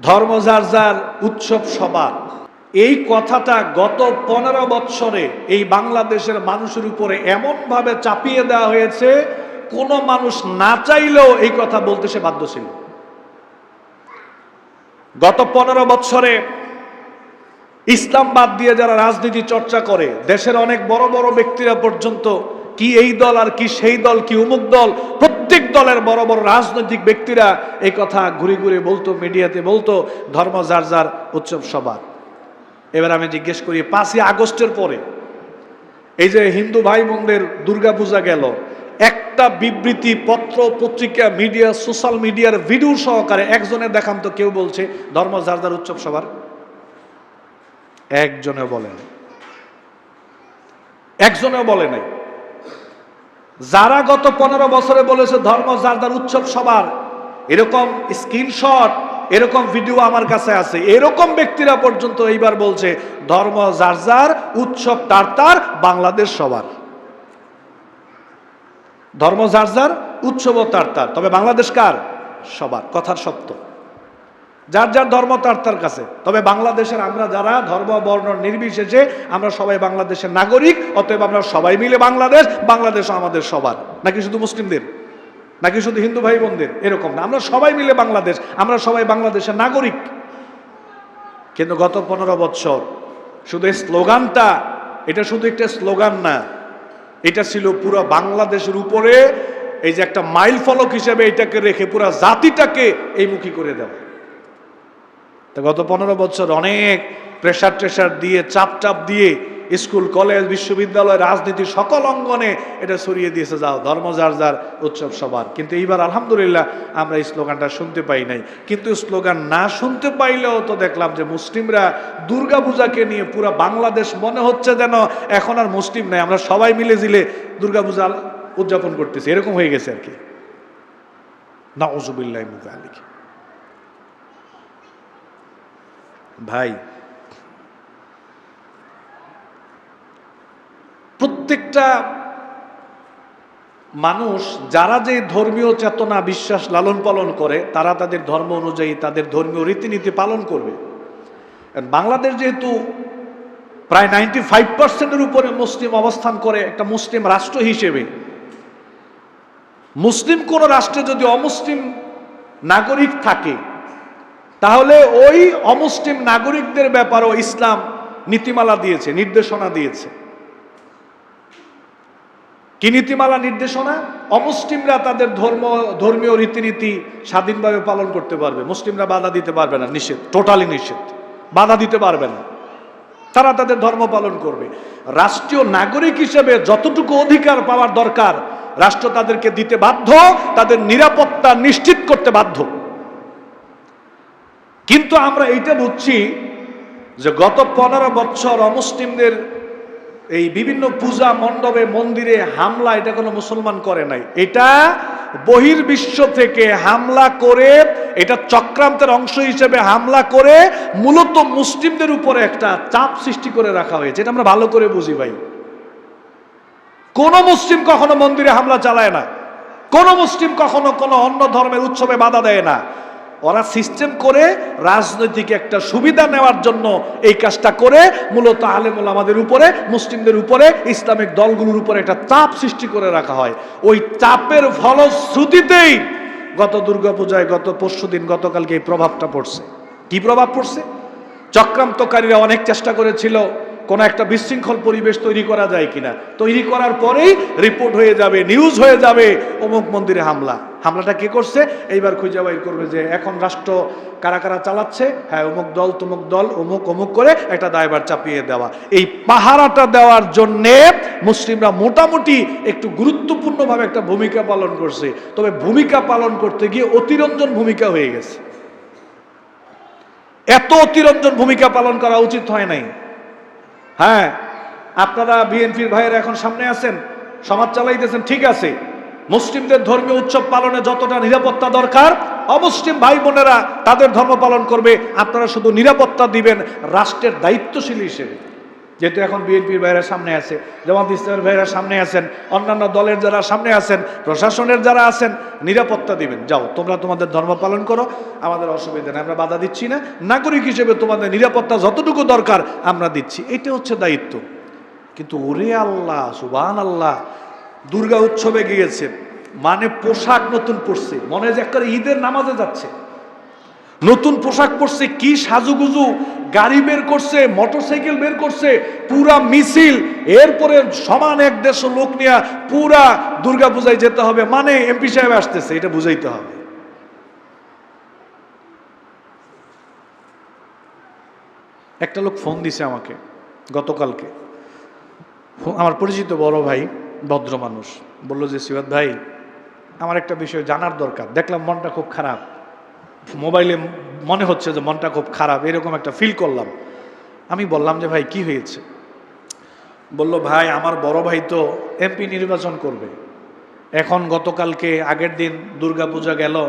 ধর্ম যার যার উৎসব সবার। এই কথাটা গত পনেরো বৎসরে এই বাংলাদেশের মানুষের উপরে এমনভাবে চাপিয়ে দেওয়া হয়েছে, কোনো মানুষ না চাইলেও এই কথা বলতে সে বাধ্য ছিল। গত পনেরো বৎসরে ইসলাম বাদ দিয়ে যারা রাজনীতি চর্চা করে, দেশের অনেক বড় বড় ব্যক্তিরা পর্যন্ত কি এই দল আর কি সেই দল, কি অমুক দল দলের বড় বড় রাজনৈতিক ব্যক্তিরা এই কথা ঘুরে ঘুরে বলতো, মিডিয়াতে বলতো, ধর্ম যার যার উৎসব সবার। এবার আমি জিজ্ঞেস করি, পাঁচই আগস্টের পরে এই যে হিন্দু ভাই বোনদের দুর্গাপূজা গেল, একটা বিবৃতি পত্র, পত্রিকা, মিডিয়া, সোশ্যাল মিডিয়ার ভিডিও সহকারে একজনে দেখান তো কেউ বলছে, ধর্ম যার যার উৎসব সবার? একজনে বলে নাই। একজনেও বলে নাই। যারা গত পনেরো বছরে বলেছে ধর্ম যার যার উৎসব সবার, এরকম স্ক্রিনশট এরকম ভিডিও আমার কাছে আছে। এরকম ব্যক্তিরা পর্যন্ত এইবার বলছে, ধর্ম যার যার উৎসব তার তার, বাংলাদেশ সবার। ধর্ম যার যার উৎসব তার তার, তবে বাংলাদেশ কার? সবার, কথার সত্য। যার যার ধর্ম তার তার কাছে। তবে বাংলাদেশের আমরা যারা ধর্ম, বর্ণ নির্বিশেষে আমরা সবাই বাংলাদেশের নাগরিক, অতএব আমরা সবাই মিলে বাংলাদেশ বাংলাদেশ আমাদের সবার। নাকি শুধু মুসলিমদের? নাকি শুধু হিন্দু ভাই বোনদের এরকম না। আমরা সবাই মিলে বাংলাদেশ, আমরা সবাই বাংলাদেশের নাগরিক। কিন্তু গত পনেরো বৎসর শুধু এই স্লোগানটা, এটা শুধু একটা স্লোগান না, এটা ছিল পুরো বাংলাদেশের উপরে এই যে একটা মাইল ফলক হিসেবে এটাকে রেখে পুরো জাতিটাকে এই মুখী করে দেওয়া। তো গত পনেরো বছর অনেক প্রেশার ট্রেশার দিয়ে, চাপ চাপ দিয়ে স্কুল, কলেজ, বিশ্ববিদ্যালয়, রাজনীতি সকল অঙ্গনে এটা সরিয়ে দিয়েছে। যাও, ধর্ম যার যার উৎসব সবার। কিন্তু এইবার আলহামদুলিল্লাহ আমরা এই স্লোগানটা শুনতে পাই নাই। কিন্তু স্লোগান না শুনতে পাইলেও তো দেখলাম যে মুসলিমরা দুর্গা পূজাকে নিয়ে পুরো বাংলাদেশ মনে হচ্ছে যেন এখন আর মুসলিম নাই। আমরা সবাই মিলে জিলে দুর্গা পূজা উদযাপন করতেছি। এরকম হয়ে গেছে আর কি। না ওজুবিল্লাহ আলিক ভাই, প্রত্যেকটা মানুষ, যারা যে ধর্মীয় চেতনা, বিশ্বাস লালন পালন করে, তারা তাদের ধর্ম অনুযায়ী তাদের ধর্মীয় রীতিনীতি পালন করবে। বাংলাদেশ যেহেতু প্রায় নাইনটি ফাইভ পার্সেন্টের উপরে মুসলিম অবস্থান করে, একটা মুসলিম রাষ্ট্র হিসেবে, মুসলিম কোন রাষ্ট্রে যদি অমুসলিম নাগরিক থাকে তাহলে ওই অমুসলিম নাগরিকদের ব্যাপারেও ইসলাম নীতিমালা দিয়েছে, নির্দেশনা দিয়েছে। কি নীতিমালা নির্দেশনা? অমুসলিমরা তাদের ধর্ম, ধর্মীয় রীতিনীতি স্বাধীনভাবে পালন করতে পারবে। মুসলিমরা বাধা দিতে পারবে না, নিষেধ, টোটালি নিষেধ। বাধা দিতে পারবে না। তারা তাদের ধর্ম পালন করবে। রাষ্ট্রীয় নাগরিক হিসেবে যতটুকু অধিকার পাওয়ার দরকার, রাষ্ট্র তাদেরকে দিতে বাধ্য, তাদের নিরাপত্তা নিশ্চিত করতে বাধ্য। কিন্তু আমরা এইটা বুঝছি যে গত পনেরো বছর অমুসলিমদের এই বিভিন্ন পূজা মণ্ডপে, মন্দিরে হামলা, এটা কোনো মুসলমান করে নাই। এটা বহির্বিশ্ব থেকে হামলা করে, এটা চক্রান্তের অংশ হিসেবে হামলা করে মূলত মুসলিমদের উপরে একটা চাপ সৃষ্টি করে রাখা হয়েছে। এটা আমরা ভালো করে বুঝি ভাই। কোন মুসলিম কখনো মন্দিরে হামলা চালায় না। কোন মুসলিম কখনো কোনো অন্য ধর্মের উৎসবে বাধা দেয় না। ওরা সিস্টেম করে রাজনৈতিক একটা সুবিধা নেওয়ার জন্য এই কাজটা করে। মূলত আলেমুল আমাদের উপরে, মুসলিমদের উপরে, ইসলামিক দলগুলোর উপরে একটা চাপ সৃষ্টি করে রাখা হয়। ওই চাপের ফলশ্রুতিতেই গত দুর্গাপূজায়, গত পরশু দিন গতকালকে এই প্রভাবটা পড়ছে। কি প্রভাব পড়ছে? চক্রান্তকারীরা অনেক চেষ্টা করেছিল। কোনো একটা বিশৃঙ্খল পরিবেশ তৈরি করা যায় কিনা? তৈরি করার পরেই রিপোর্ট হয়ে যাবে নিউজ হয়ে যাবে, অমুক মন্দিরে হামলা। হামলাটা কে করছে? এইবার খুঁজে বাইর করবে যে এখন রাষ্ট্র কারা কারা চালাচ্ছে? হ্যাঁ অমুক দল, তমুক দল, অমুক অমুক করে একটা দায়বার চাপিয়ে দেওয়া। এই পাহারাটা দেওয়ার জন্যে মুসলিমরা মোটামুটি একটু গুরুত্বপূর্ণভাবে একটা ভূমিকা পালন করছে। তবে ভূমিকা পালন করতে গিয়ে অতিরঞ্জন ভূমিকা হয়ে গেছে। এত অতিরঞ্জন ভূমিকা পালন করা উচিত হয় নাই। হ্যাঁ আপনারা বিএনপির ভাইয়ের এখন সামনে আছেন, সমাজ চালাইতেছেন, ঠিক আছে। মুসলিমদের ধর্মীয় উৎসব পালনে যতটা নিরাপত্তা দরকার, অমুসলিম ভাই বোনেরা তাদের ধর্ম পালন করবে। আপনারা শুধু নিরাপত্তা দিবেন, রাষ্ট্রের দায়িত্বশীল হিসেবে। যেহেতু এখন বিএনপির ভাইয়েরা সামনে আছে, জামাত ইসলামের ভাইয়েরা সামনে আছেন, অন্যান্য দলের যারা সামনে আছেন, প্রশাসনের যারা আছেন, নিরাপত্তা দিবেন। যাও, তোমরা তোমাদের ধর্ম পালন করো, আমাদের অসুবিধা নেই, আমরা বাধা দিচ্ছি না। নাগরিক হিসেবে তোমাদের নিরাপত্তা যতটুকু দরকার, আমরা দিচ্ছি। এটা হচ্ছে দায়িত্ব। কিন্তু ওরে আল্লাহ সুবান আল্লাহ দুর্গা উৎসবে গিয়েছে মানে পোশাক নতুন পরছে, মনে যে একটা ঈদের নামাজে যাচ্ছে। নতুন পোশাক পরছে, কি সাজুগুজু। গাড়ি বের করছে, মোটরসাইকেল বের করছে, পুরা মিছিল। এরপরে সমান এক দেশ লোক নিয়ে পুরা দুর্গা পূজায় যেতে হবে। মানে এমপি সাহেব আসতেছে, এটা বুঝাইতে হবে। একটা লোক ফোন দিছে আমাকে, গতকালকে। আমার পরিচিত বড় ভাই ভদ্র মানুষ বলল যে সিবাদ ভাই, আমার একটা বিষয় জানার দরকার। দেখলাম মনটা খুব খারাপ। মোবাইলে মনে হচ্ছে যে মনটা খুব খারাপ, এরকম একটা ফিল করলাম। আমি বললাম যে, ভাই, কি হয়েছে? বলল, ভাই, আমার বড় ভাই তো এমপি নির্বাচন করবে। এখন গতকালকে আগের দিন দুর্গাপূজা গেল,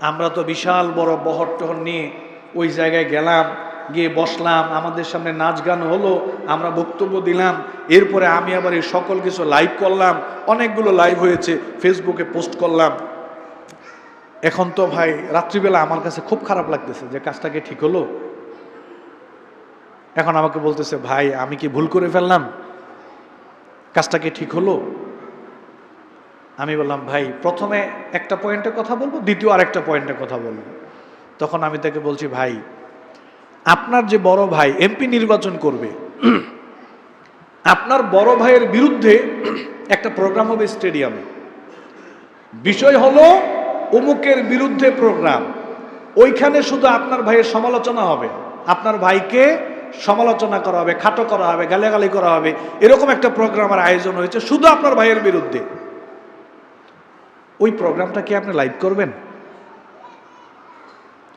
আমরা তো বিশাল বড় বহর টহর নিয়ে ওই জায়গায় গেলাম, গিয়ে বসলাম, আমাদের সামনে নাচ গান হলো, আমরা বক্তব্য দিলাম, এরপরে আমি আবার এই সকল কিছু লাইভ করলাম, অনেকগুলো লাইভ হয়েছে ফেসবুকে পোস্ট করলাম। এখন তো ভাই রাত্রিবেলা আমার কাছে খুব খারাপ লাগতেছে যে কাজটা কি ঠিক হলো? এখন আমাকে বলতেছে, ভাই, আমি কি ভুল করে ফেললাম? কাজটা কি ঠিক হলো? আমি বললাম, ভাই, প্রথমে একটা পয়েন্টে কথা বলব, দ্বিতীয় আরেকটা পয়েন্টে কথা বলব। তখন আমি তাকে বলছি, ভাই, আপনার যে বড় ভাই এমপি নির্বাচন করবে, আপনার বড় ভাইয়ের বিরুদ্ধে একটা প্রোগ্রাম হবে স্টেডিয়ামে। বিষয় হলো অমুকের বিরুদ্ধে প্রোগ্রাম। ওইখানে শুধু আপনার ভাইয়ের সমালোচনা হবে। আপনার ভাইকে সমালোচনা করা হবে, খাটো করা হবে, গালাগালি করা হবে। এরকম একটা প্রোগ্রামের আয়োজন হয়েছে শুধু আপনার ভাইয়ের বিরুদ্ধে। ওই প্রোগ্রামটা কি আপনি লাইভ করবেন?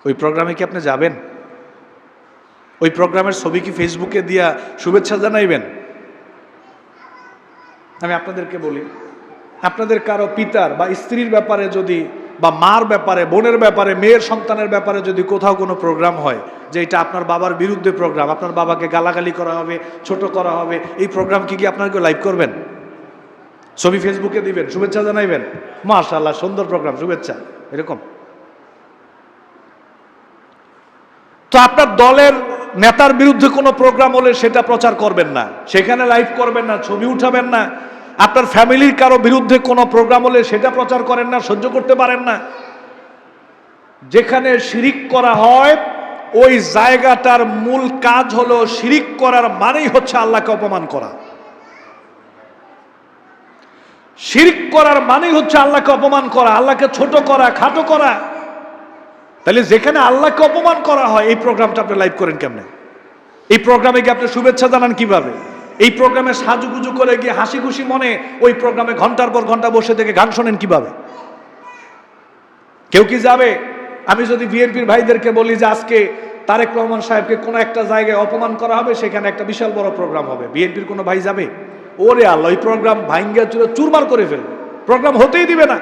ওই প্রোগ্রামে কি আপনি যাবেন? ওই প্রোগ্রামের ছবি কি ফেসবুকে দিয়া শুভেচ্ছা জানাইবেন? আমি আপনাদেরকে বলি, আপনাদের কারও পিতার বা স্ত্রীর ব্যাপারে যদি বা মার ব্যাপারে, বোনের ব্যাপারে, মেয়ের সন্তানের ব্যাপারে যদি কোথাও কোনো প্রোগ্রাম হয়, যে এটা আপনার বাবার বিরুদ্ধে প্রোগ্রাম আপনার বাবাকে গালাগালি করা হবে, ছোট করা হবে, এই প্রোগ্রাম কি কি আপনাকে লাইভ করবেন? ছবি ফেসবুকে দিবেন, শুভেচ্ছা জানাইবেন? মাশাল্লাহ সুন্দর প্রোগ্রাম শুভেচ্ছা, এরকম। তো আপনার দলের নেতার বিরুদ্ধে কোনো প্রোগ্রাম হলে সেটা প্রচার করবেন না। সেখানে লাইভ করবেন না, ছবি উঠাবেন না। আপনার ফ্যামিলির কারও বিরুদ্ধে কোনো প্রোগ্রাম হলে সেটা প্রচার করেন না, সহ্য করতে পারেন না। যেখানে শিরিক করা হয়, ওই জায়গাটার মূল কাজ হলো শিরিক করার মানেই হচ্ছে আল্লাহকে অপমান করা। শিরিক করার মানেই হচ্ছে আল্লাহকে অপমান করা, আল্লাহকে ছোট করা, খাটো করা। তাহলে যেখানে আল্লাহকে অপমান করা হয়, এই প্রোগ্রামটা আপনি লাইভ করেন কেমনে? এই প্রোগ্রামে কি আপনি শুভেচ্ছা জানান কীভাবে? এই প্রোগ্রামে সাজুগুজু করে গিয়ে হাসি খুশি মনে ওই প্রোগ্রামে ঘণ্টার পর ঘণ্টা বসে থেকে গান শোনেন কীভাবে? কেউ কি যাবে? আমি যদি বিএনপির ভাইদেরকে বলি যে আজকে তারেক রহমান সাহেবকে কোনো একটা জায়গায় অপমান করা হবে, সেখানে একটা বিশাল বড় প্রোগ্রাম হবে। বিএনপির কোনো ভাই যাবে? ওরে আল্লাহ, ওই প্রোগ্রাম ভাঙ্গা চুরে চুরমার করে ফেলবে। প্রোগ্রাম হতেই দিবে না।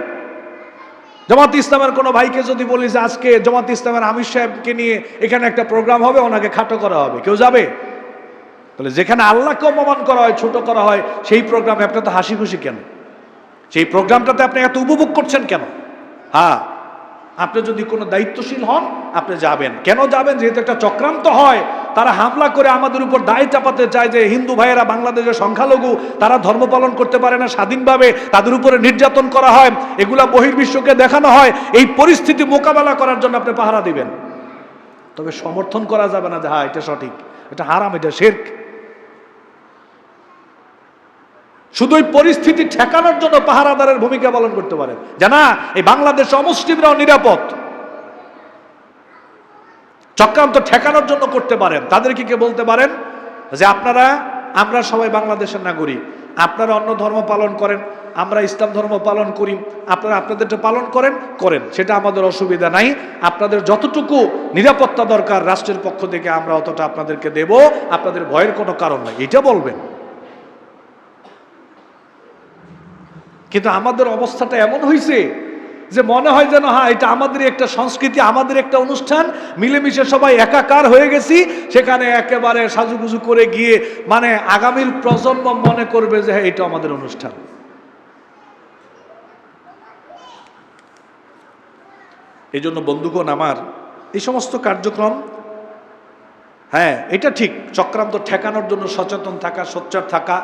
জামাত ইসলামের কোনো ভাইকে যদি বলি যে আজকে জামাত ইসলামের আমির সাহেবকে নিয়ে এখানে একটা প্রোগ্রাম হবে, ওনাকে খাটো করা হবে। কেউ যাবে? তাহলে যেখানে আল্লাহকে অপমান করা হয়, ছোট করা হয়, সেই প্রোগ্রামে আপনার তো হাসি খুশি কেন? সেই প্রোগ্রামটাতে আপনি এত উপভোগ করছেন কেন? হ্যাঁ আপনি যদি কোনো দায়িত্বশীল হন, আপনি যাবেন। কেন যাবেন? যেহেতু একটা চক্রান্ত হয়, তারা হামলা করে আমাদের উপর দায় চাপাতে চায় যে হিন্দু ভাইয়েরা বাংলাদেশের সংখ্যালঘু, তারা ধর্ম পালন করতে পারে না স্বাধীনভাবে, তাদের উপরে নির্যাতন করা হয়, এগুলা বহির্বিশ্বকে দেখানো হয়, এই পরিস্থিতি মোকাবেলা করার জন্য আপনি পাহারা দিবেন। তবে সমর্থন করা যাবে না যে হ্যাঁ এটা সঠিক, এটা হারাম, এটা শেরক। শুধু ওই পরিস্থিতি ঠেকানোর জন্য পাহারাদারের ভূমিকা পালন করতে পারেন। জানা এই বাংলাদেশ অমুসলিমরাও নিরাপদ। চক্রান্ত ঠেকানোর জন্য করতে পারেন। তাদেরকে কে বলতে পারেন? যে আপনারা, আমরা সবাই বাংলাদেশের নাগরিক। আপনারা অন্য ধর্ম পালন করেন, আমরা ইসলাম ধর্ম পালন করি। আপনারা আপনাদেরটা পালন করেন করেন। সেটা আমাদের অসুবিধা নাই। আপনাদের যতটুকু নিরাপত্তা দরকার রাষ্ট্রের পক্ষ থেকে, আমরা অতটা আপনাদেরকে দেব। আপনাদের ভয়ের কোনো কারণ নাই। এটা বলবেন। কিন্তু আমাদের অবস্থাটা এমন হয়েছে যে মনে হয় যেন হ্যাঁ এটা আমাদের একটা সংস্কৃতি, আমাদের একটা অনুষ্ঠান, মিলেমিশে সবাই একাকার হয়ে গেছি, সেখানে একেবারে সাজুগুজু করে গিয়ে মানে আগামীর প্রজন্ম মনে করবে যে হ্যাঁ এটা আমাদের অনুষ্ঠান। এই জন্য বন্ধুগণ আমার, এই সমস্ত কার্যক্রম হ্যাঁ এটা ঠিক, চক্রান্ত ঠেকানোর জন্য সচেতন থাকা, সোচ্চার থাকা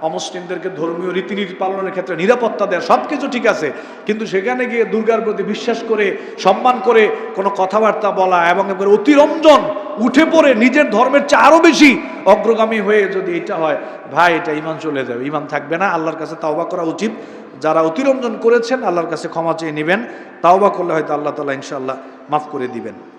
অমুসলিমদেরকে ধর্মীয় রীতিনীতি পালনের ক্ষেত্রে নিরাপত্তা দেওয়া সব কিছু ঠিক আছে। কিন্তু সেখানে গিয়ে দুর্গার প্রতি বিশ্বাস করে, সম্মান করে কোনো কথাবার্তা বলা এবং একবার অতিরঞ্জন উঠে পড়ে নিজের ধর্মের চেয়ে আরও বেশি অগ্রগামী হয়ে যদি এটা হয়, ভাই, এটা ইমান চলে যাবে। ইমান থাকবে না। আল্লাহর কাছে তাওবা করা উচিত। যারা অতিরঞ্জন করেছেন, আল্লাহর কাছে ক্ষমা চেয়ে নেবেন। তাওবা করলে হয়তো আল্লাহ তালা ইনশাআল্লাহ মাফ করে দিবেন।